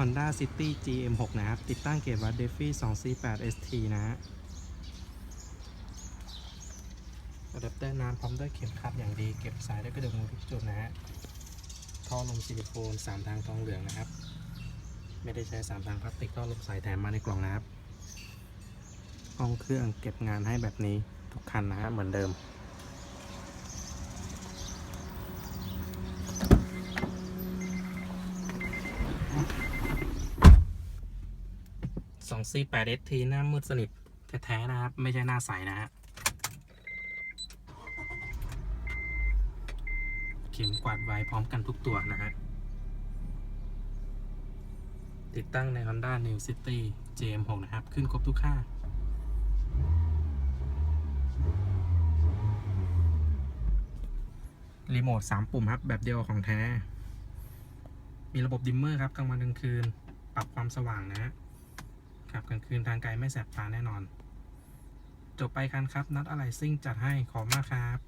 Honda City GM6 นะครับ ติดตั้งเกียร์วัดเดฟี่ 248ST นะฮะอะแดปเตอร์น้ำพร้อมด้วยเข็มขัดอย่างดี เก็บสายได้กระดูกมือทุกจุดนะฮะ ท่อลมซิลิโคน 3 ทางทองเหลืองนะครับ ไม่ได้ใช้ 3 ทางพลาสติกท่อลมสายแถมมาในกล่องนะครับห้องเครื่องเก็บงานให้แบบนี้ทุกคันนะฮะเหมือนเดิม嗯。248 ST หน้ามืดสนิทแท้ๆนะครับ ไม่ใช่หน้าใสนะฮะเข็มกวาดไว้พร้อมกันทุกตัวนะฮะ ติดตั้งใน Honda New City JM6 นะครับ ขึ้นครบทุกค่ารีโมท3ปุ่มครับ แบบเดียวของแท้ มีระบบดิมเมอร์ครับกลางวันกลางคืน ปรับความสว่างนะฮะ ครับกลางคืนทางไกลไม่แสบตาแน่นอน จบไปคันครับ นัดอะไรซิ่งจัดให้ขอบมากครับ